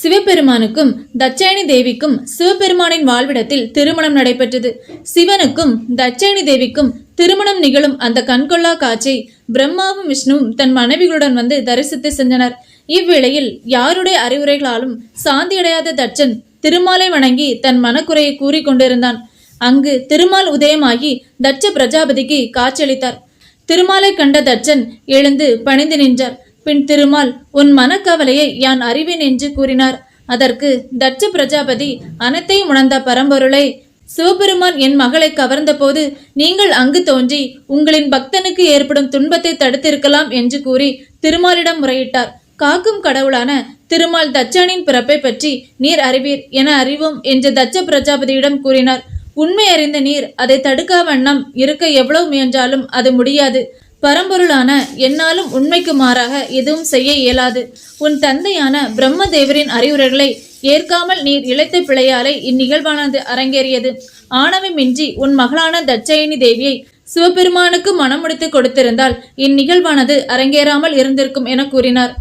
சிவபெருமானுக்கும் தட்சாயணி தேவிக்கும் சிவபெருமானின் வாழ்விடத்தில் திருமணம் நடைபெற்றது. சிவனுக்கும் தட்சாயணி தேவிக்கும் திருமணம் நிகழும் அந்த கண்கொள்ளா காட்சி பிரம்மாவும் விஷ்ணுவும் தன் மனைவிகளுடன் வந்து தரிசித்து சென்றனர். இவ்வேளையில் யாருடைய அறிவுரைகளாலும் சாந்தியடையாத தட்சன் திருமாலை வணங்கி தன் மனக்குறையை கூறி கொண்டிருந்தான். அங்கு திருமால் உதயமாகி தட்ச பிரஜாபதிக்கு காட்சியளித்தார். திருமாலை கண்ட தட்சன் எழுந்து பணிந்து நின்றார். பின் திருமால் உன் மனக்கவலையை யான் அறிவேன் என்று கூறினார். அதற்கு தட்ச பிரஜாபதி அனைத்தையும் உணர்ந்த பரம்பொருளை சிவபெருமான் என் மகளை கவர்ந்தபோது நீங்கள் அங்கு தோன்றி உங்களின் பக்தனுக்கு ஏற்படும் துன்பத்தை தடுத்திருக்கலாம் என்று கூறி திருமாலிடம் முறையிட்டார். காக்கும் கடவுளான திருமால் தச்சனின் பிறப்பை பற்றி நீர் அறிவீர் என அறிவோம் என்று தச்ச பிரஜாபதியிடம் கூறினார். உண்மை அறிந்த நீர் அதை தடுக்கா வண்ணம் இருக்க எவ்வளவு முயன்றாலும் அது முடியாது. பரம்பொருளான என்னாலும் உண்மைக்கு மாறாக எதுவும் செய்ய இயலாது. உன் தந்தையான பிரம்மதேவரின் அறிவுரைகளை ஏற்காமல் நீர் இழைத்த பிழையாலே இந்நிகழ்வானது அரங்கேறியது. ஆணவமின்றி உன் மகளான தட்சயணி தேவியை சிவபெருமானுக்கு மனமுடித்து கொடுத்திருந்தால் இந்நிகழ்வானது அரங்கேறாமல் இருந்திருக்கும் என கூறினார்.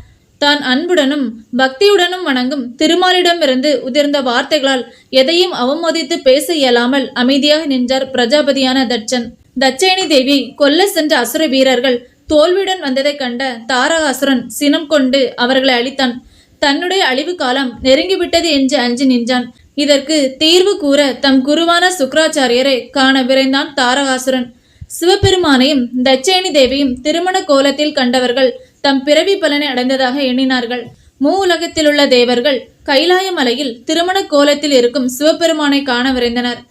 தான் அன்புடனும் பக்தியுடனும் வணங்கும் திருமாலிடமிருந்து உதிர்ந்த வார்த்தைகளால் எதையும் அவமதித்து பேச இயலாமல் அமைதியாக நின்றார் பிரஜாபதியான தட்சன். தச்சேனி தேவி கொல்ல சென்ற அசுர வீரர்கள் தோல்வியுடன் வந்ததைக் கண்ட தாரகாசுரன் சினம் கொண்டு அவர்களை அழித்தான். தன்னுடைய அழிவு காலம் நெருங்கிவிட்டது என்று அஞ்சு நின்றான். இதற்கு தீர்வு கூற தம் குருவான சுக்ராச்சாரியரை காண விரைந்தான் தாரகாசுரன். சிவபெருமானையும் தச்சேனி தேவியும் திருமண கோலத்தில் கண்டவர்கள் தம் பிறவி பலனை அடைந்ததாக எண்ணினார்கள். மூ உலகத்திலுள்ள தேவர்கள் கைலாய மலையில் திருமண கோலத்தில் இருக்கும் சிவபெருமானை காண விரைந்தனர்.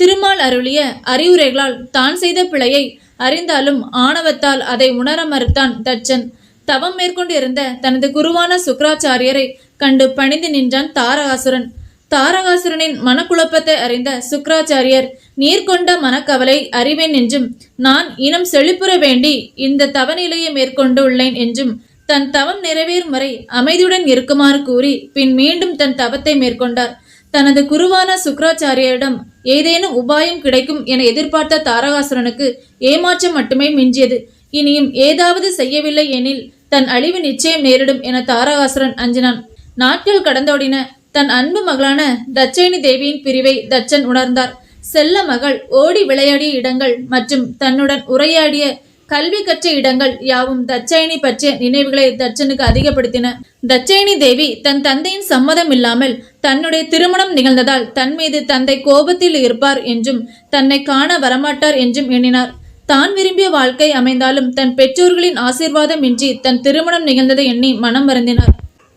திருமால் அருளிய அறிவுரைகளால் தான் செய்த பிழையை அறிந்தாலும் ஆணவத்தால் அதை உணர மறுத்தான் தச்சன். தவம் மேற்கொண்டிருந்த தனது குருவான சுக்ராச்சாரியரை கண்டு பணிந்து நின்றான் தாரகாசுரன். தாரகாசுரனின் மனக்குழப்பத்தை அறிந்த சுக்ராச்சாரியர் நீர் கொண்ட மனக்கவலை அறிவேன் என்றும் நான் இனம் செழிப்புற வேண்டி இந்த தவநிலையை மேற்கொண்டு உள்ளேன் என்றும் தன் தவம் நிறைவேறும் வரை அமைதியுடன் இருக்குமாறு கூறி பின் மீண்டும் தன் தவத்தை மேற்கொண்டார். தனது குருவான சுக்ராச்சாரியரிடம் ஏதேனும் உபாயம் கிடைக்கும் என எதிர்பார்த்த தாரகாசுரனுக்கு ஏமாற்றம் மட்டுமே மிஞ்சியது. இனியும் ஏதாவது செய்யவில்லை எனில் தன் அழிவு நிச்சயம் நேரிடும் என தாரகாசுரன் அஞ்சினான். நாட்கள் கடந்தோடின தன் அன்பு மகளான தச்சைனி தேவியின் பிரிவை தச்சன் உணர்ந்தார். செல்ல மகள் ஓடி விளையாடிய இடங்கள் மற்றும் தன்னுடன் உரையாடிய கல்வி கற்ற இடங்கள் யாவும் தச்சயனி பற்றிய நினைவுகளை தச்சனுக்கு அதிகப்படுத்தின. தச்சயனி தேவி தன் தந்தையின் சம்மதம் இல்லாமல் தன்னுடைய திருமணம் நிகழ்ந்ததால் தன் மீது தந்தை கோபத்தில் இருப்பார் என்றும் தன்னை காண வரமாட்டார் என்றும் எண்ணினார். தான் விரும்பிய வாழ்க்கை அமைந்தாலும் தன் பெற்றோர்களின் ஆசீர்வாதம் இன்றி தன் திருமணம் நிகழ்ந்ததை எண்ணி மனம் வருந்தினார்.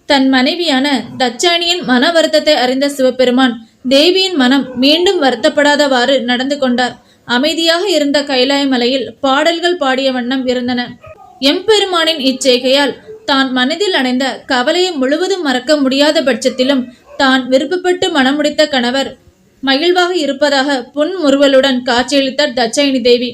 தன் மனைவியான தச்சாணியின் மன வருத்தத்தை அறிந்த சிவபெருமான் தேவியின் மனம் மீண்டும் வருத்தப்படாதவாறு நடந்து கொண்டார். அமைதியாக இருந்த கைலாய மலையில் பாடல்கள் பாடிய வண்ணம் இருந்தன. எம்பெருமானின் இச்செய்கையால் தான் மனதில் அடைந்த கவலையை முழுவதும் மறக்க முடியாத பட்சத்திலும் தான் விருப்பப்பட்டு மனமுடித்த கணவர். மகிழ்வாக இருப்பதாக புன்முறுவலுடன் காட்சியளித்தார் தட்சாயினி தேவி.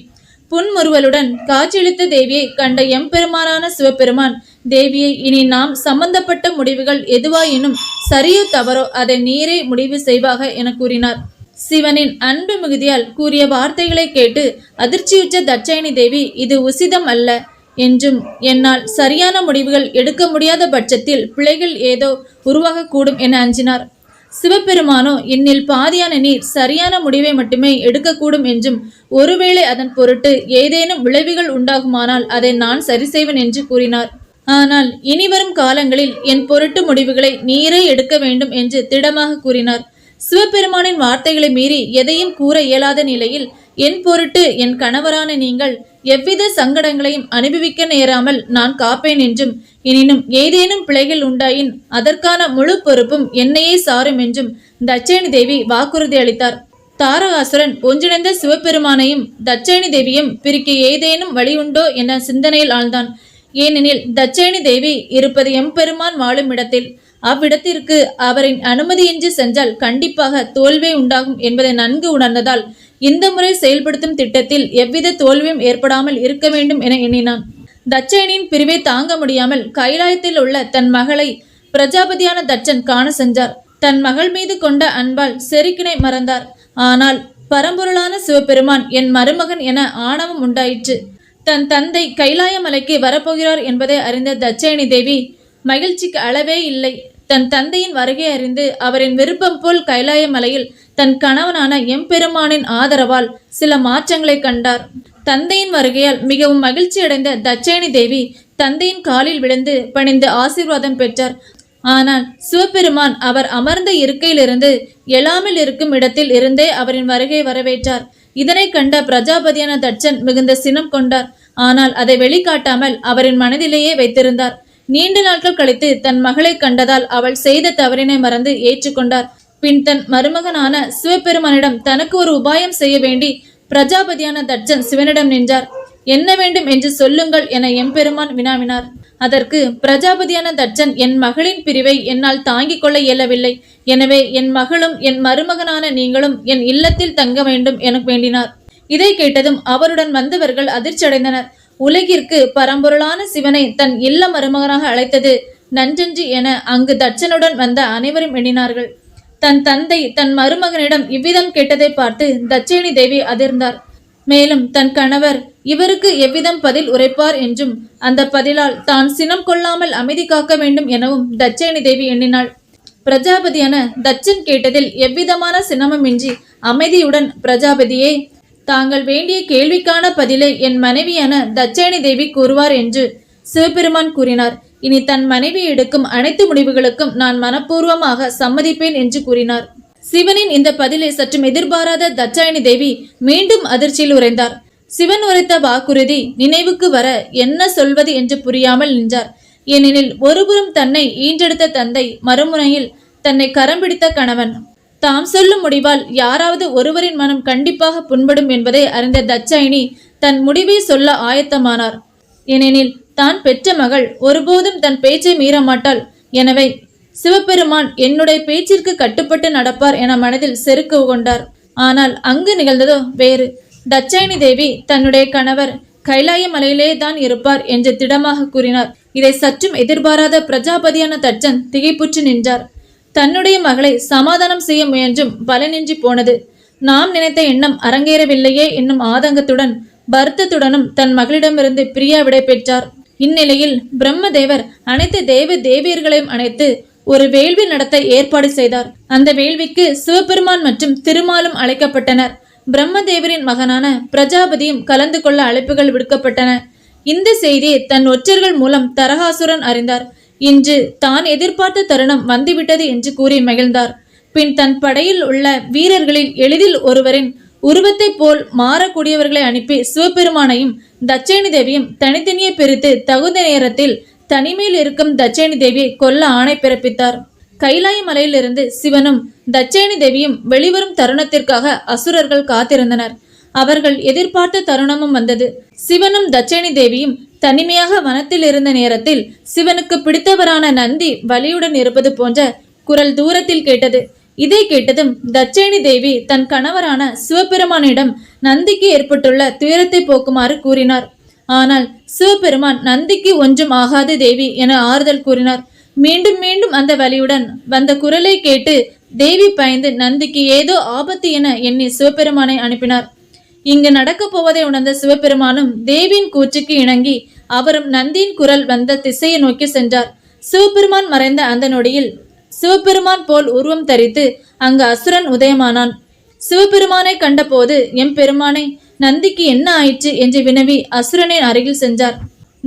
புன்முறுவலுடன் காட்சியளித்த தேவியை கண்ட எம்பெருமானான சிவபெருமான் தேவியை இனி நாம் சம்பந்தப்பட்ட முடிவுகள் எதுவாயினும் சரியோ தவறோ அதை நீரே முடிவு செய்வாக என கூறினார். சிவனின் அன்பு மிகுதியால் கூறிய வார்த்தைகளை கேட்டு அதிர்ச்சியுற்ற தட்சாயினி தேவி இது உசிதம் அல்ல என்றும் என்னால் சரியான முடிவுகள் எடுக்க முடியாத பட்சத்தில் பிழைகள் ஏதோ உருவாகக்கூடும் என அஞ்சினார். சிவபெருமானோ என்னில் பாதியான நீர் சரியான முடிவை மட்டுமே எடுக்கக்கூடும் என்றும் ஒருவேளை அதன் பொருட்டு ஏதேனும் விளைவுகள் உண்டாகுமானால் அதை நான் சரி செய்வேன் என்று கூறினார். ஆனால் இனிவரும் காலங்களில் என் பொருட்டு முடிவுகளை நீரே எடுக்க வேண்டும் என்று திடமாக கூறினார். சிவபெருமானின் வார்த்தைகளை மீறி எதையும் கூற இயலாத நிலையில் என் பொருட்டு என் கணவரான நீங்கள் எவ்வித சங்கடங்களையும் அனுபவிக்க நேராமல் நான் காப்பேன் என்றும் எனினும் ஏதேனும் பிழைகள் உண்டாயின் அதற்கான முழு பொறுப்பும் என்னையே சாரும் என்றும் தட்சேணி தேவி வாக்குறுதி அளித்தார். தாரகாசுரன் ஒன்றிணைந்த சிவபெருமானையும் தட்சேணி தேவியும் பிரிக்க ஏதேனும் வழி உண்டோ என சிந்தனையில் ஆழ்ந்தான். ஏனெனில் தட்சேணி தேவி இருப்பது எம்பெருமான் வாழும் இடத்தில் அவ்விடத்திற்கு அவரின் அனுமதியின்றி சென்றால் கண்டிப்பாக தோல்வி உண்டாகும் என்பதை நன்கு உணர்ந்ததால் இந்த முறை செயல்படுத்தும் திட்டத்தில் எவ்வித தோல்வியும் ஏற்படாமல் இருக்க வேண்டும் என எண்ணினான். தட்சயனின் பிரிவை தாங்க முடியாமல் கைலாயத்தில் உள்ள தன் மகளை பிரஜாபதியான தட்சன் காண சென்றார். தன் மகள் மீது கொண்ட அன்பால் செருக்கினை மறந்தார். ஆனால் பரம்பொருளான சிவபெருமான் என் மருமகன் என ஆணவம் உண்டாயிற்று. தன் தந்தை கைலாய மலைக்கு வரப்போகிறார் என்பதை அறிந்த தட்சயணி தேவி மகிழ்ச்சிக்கு அளவே இல்லை. தன் தந்தையின் வருகை அறிந்து அவரின் விருப்பம் போல் கைலாய மலையில் தன் கணவனான எம்பெருமானின் ஆதரவால் சில மாற்றங்களை கண்டார். தந்தையின் வருகையால் மிகவும் மகிழ்ச்சியடைந்த தட்சேணி தேவி தந்தையின் காலில் விழுந்து பணிந்து ஆசீர்வாதம் பெற்றார். ஆனால் சிவபெருமான் அவர் அமர்ந்த இருக்கையிலிருந்து எழாமல் இருக்கும் இடத்தில் இருந்தே அவரின் வருகை வரவேற்றார். இதனை கண்ட பிரஜாபதியான தட்சன் மிகுந்த சினம் கொண்டார். ஆனால் அதை வெளிக்காட்டாமல் அவரின் மனதிலேயே வைத்திருந்தார். நீண்ட நாட்கள் கழித்து தன் மகளை கண்டதால் அவள் செய்த தவறினை மறந்து ஏற்றுக்கொண்டார். பின் தன் மருமகனான சிவபெருமானிடம் தனக்கு ஒரு உபாயம் செய்ய வேண்டி பிரஜாபதியான தட்சன் சிவனிடம் நின்றார். என்ன வேண்டும் என்று சொல்லுங்கள் என எம்பெருமான் வினாவினார். அதற்கு பிரஜாபதியான தட்சன் என் மகளின் பிரிவை என்னால் தாங்கிக் கொள்ள இயலவில்லை. எனவே என் மகளும் என் மருமகனான நீங்களும் என் இல்லத்தில் தங்க வேண்டும் என வேண்டினார். இதை கேட்டதும் அவருடன் வந்தவர்கள் அதிர்ச்சியடைந்தனர். உலகிற்கு பரம்பொருளான சிவனை தன் இல்ல மருமகனாக அழைத்தது நன்றன்று என அங்கு தட்சனுடன் வந்த அனைவரும் எண்ணினார்கள். தன் தந்தை தன் மருமகனிடம் இவ்விதம் கேட்டதை பார்த்து தட்சிணி தேவி அதிர்ந்தார். மேலும் தன் கணவர் இவருக்கு எவ்விதம் பதில் உரைப்பார் என்றும் அந்த பதிலால் தான் சினம் கொள்ளாமல் அமைதி காக்க வேண்டும் எனவும் தட்சிணி தேவி எண்ணினாள். பிரஜாபதியான தச்சன் கேட்டதில் எவ்விதமான சினமுமின்றி அமைதியுடன் பிரஜாபதியே தாங்கள் வேண்டிய கேள்விக்கான பதிலை என் மனைவியான தட்சேணி தேவி கூறுவார் என்று சிவபெருமான் கூறினார். இனி தன் மனைவி எடுக்கும் அனைத்து முடிவுகளுக்கும் நான் மனப்பூர்வமாக சம்மதிப்பேன் என்று கூறினார். சிவனின் இந்த பதிலை சற்றும் எதிர்பாராத தட்சாயணி தேவி மீண்டும் அதிர்ச்சியில் உறைந்தார். சிவன் உரைத்த வாக்குறுதி நினைவுக்கு வர என்ன சொல்வது என்று புரியாமல் நின்றார். ஏனெனில் ஒருபுறம் தன்னை ஈன்றெடுத்த தந்தை மறுமுனையில் தன்னை கரம் பிடித்த கணவன். தாம் சொல்லும் முடிவால் யாராவது ஒருவரின் மனம் கண்டிப்பாக புண்படும் என்பதை அறிந்த தச்சாயினி தன் முடிவை சொல்ல ஆயத்தமானார். ஏனெனில் தான் பெற்ற மகள் ஒருபோதும் தன் பேச்சை மீறமாட்டாள். எனவே சிவபெருமான் என்னுடைய பேச்சிற்கு கட்டுப்பட்டு நடப்பார் என மனதில் செருக்கு கொண்டார் ஆனால் அங்கு நிகழ்ந்ததோ வேறு. தட்சாயினி தேவி தன்னுடைய கணவர் கைலாய மலையிலே தான் இருப்பார் என்று திடமாக கூறினார். இதை சற்றும் எதிர்பாராத பிரஜாபதியான தச்சன் திகைப்புற்று நின்றார். தன்னுடைய மகளை சமாதானம் செய்ய முயன்றும் பலனின்றி போனது. நாம் நினைத்த எண்ணம் அரங்கேறவில்லையே என்னும் ஆதங்கத்துடன் வருத்தத்துடனும் தன் மகளிடமிருந்து பிரியா விடை பெற்றார். இந்நிலையில் பிரம்மதேவர் அனைத்து தேவ தேவியர்களையும் அணைத்து ஒரு வேள்வி நடத்த ஏற்பாடு செய்தார். அந்த வேள்விக்கு சிவபெருமான் மற்றும் திருமாலும் அழைக்கப்பட்டனர். பிரம்மதேவரின் மகனான பிரஜாபதியும் கலந்து கொள்ள அழைப்புகள் விடுக்கப்பட்டன. இந்த செய்தியை தன் ஒற்றர்கள் மூலம் தரகாசுரன் அறிந்தார். இன்று தான் எதிர்பார்த்த தருணம் வந்துவிட்டது என்று கூறி மகிழ்ந்தார். பின் தன் படையில் உள்ள வீரர்களில் எளிதில் ஒருவரின் உருவத்தைப் போல் மாறக்கூடியவர்களை அனுப்பி சிவபெருமானையும் தட்சேணி தேவியும் தனித்தனியே பிரித்து தகுந்த நேரத்தில் தனிமையில் இருக்கும் தட்சேணி தேவியை கொல்ல ஆணை பிறப்பித்தார். கைலாய மலையிலிருந்து சிவனும் தட்சேணி தேவியும் வெளிவரும் தருணத்திற்காக அசுரர்கள் காத்திருந்தனர். அவர்கள் எதிர்பார்த்த தருணமும் வந்தது. சிவனும் தட்சேணி தேவியும் தனிமையாக வனத்தில் இருந்த நேரத்தில் சிவனுக்கு பிடித்தவரான நந்தி வலியுடன் இருப்பது போன்ற குரல் தூரத்தில் கேட்டது. இதை கேட்டதும் தட்சேணி தேவி தன் கணவரான சிவபெருமானிடம் நந்திக்கு ஏற்பட்டுள்ள துயரத்தை போக்குமாறு கூறினார். ஆனால் சிவபெருமான் நந்திக்கு ஒன்றும் ஆகாது தேவி என ஆறுதல் கூறினார். மீண்டும் மீண்டும் அந்த வலியுடன் வந்த குரலை கேட்டு தேவி பயந்து நந்திக்கு ஏதோ ஆபத்து என எண்ணி சிவபெருமானை அனுப்பினார். இங்கு நடக்கப் போவதை உணர்ந்த சிவபெருமானும் தேவியின் கூற்றுக்கு இணங்கி அவரும் நந்தியின் குரல் வந்த திசையை நோக்கி சென்றார். சிவபெருமான் மறைந்த அந்த நொடியில் சிவபெருமான் போல் உருவம் தரித்து அங்கு அசுரன் உதயமானான். சிவபெருமானை கண்டபோது எம் பெருமானை நந்திக்கு என்ன ஆயிற்று? என்று வினவி அசுரனின் அருகில் சென்றார்.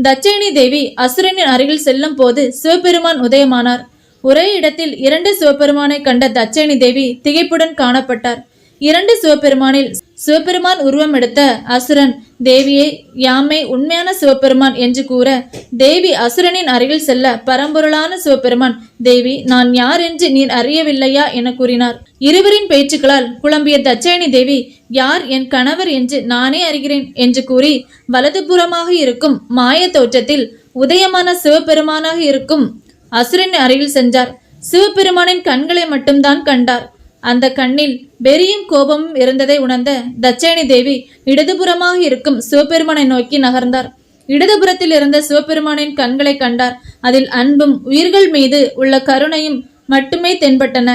தட்சயணி தேவி அசுரனின் அருகில் செல்லும் போது சிவபெருமான் உதயமானார். ஒரே இடத்தில் இரண்டு சிவபெருமானை கண்ட தட்சயினி தேவி திகைப்புடன் காணப்பட்டார். இரண்டு சிவபெருமானில் சிவபெருமான் உருவம் எடுத்த அசுரன் தேவியை யாமை உண்மையான சிவபெருமான் என்று கூற தேவி அசுரனின் அருகில் செல்ல பரம்பொருளான சிவபெருமான். தேவி நான் யார் என்று நீர் அறியவில்லையா? என கூறினார். இருவரின் பேச்சுக்களால் குழம்பிய தச்சயணி தேவி யார் என் கணவர் என்று நானே அறிகிறேன் என்று கூறி வலதுபுறமாக இருக்கும் மாய தோற்றத்தில் உதயமான சிவபெருமானாக இருக்கும் அசுரன் அருகில் சென்றார். சிவபெருமானின் கண்களை மட்டும்தான் கண்டார். அந்த கண்ணில் வெறியும் கோபமும் இருந்ததை உணர்ந்த தட்சயணி தேவி இடதுபுறமாக இருக்கும் சிவபெருமானை நோக்கி நகர்ந்தார். இடதுபுறத்தில் இருந்த சிவபெருமானின் கண்களை கண்டார். அதில் அன்பும் உயிர்கள் மீது உள்ள கருணையும் மட்டுமே தென்பட்டன.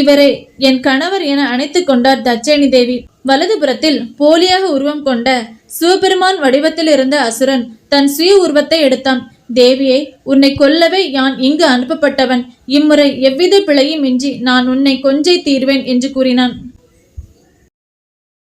இவரே என் கணவர் என அணைத்து கொண்டார் தட்சயணி தேவி. வலதுபுறத்தில் போலியாக உருவம் கொண்ட சிவபெருமான் வடிவத்தில் இருந்த அசுரன் தன் சுய உருவத்தை எடுத்தான். தேவியை உன்னை கொல்லவே யான் இங்கு அனுப்பப்பட்டவன். இம்முறை எவ்வித பிழையும் இன்றி நான் உன்னை கொஞ்சை தீர்வேன் என்று கூறினான்.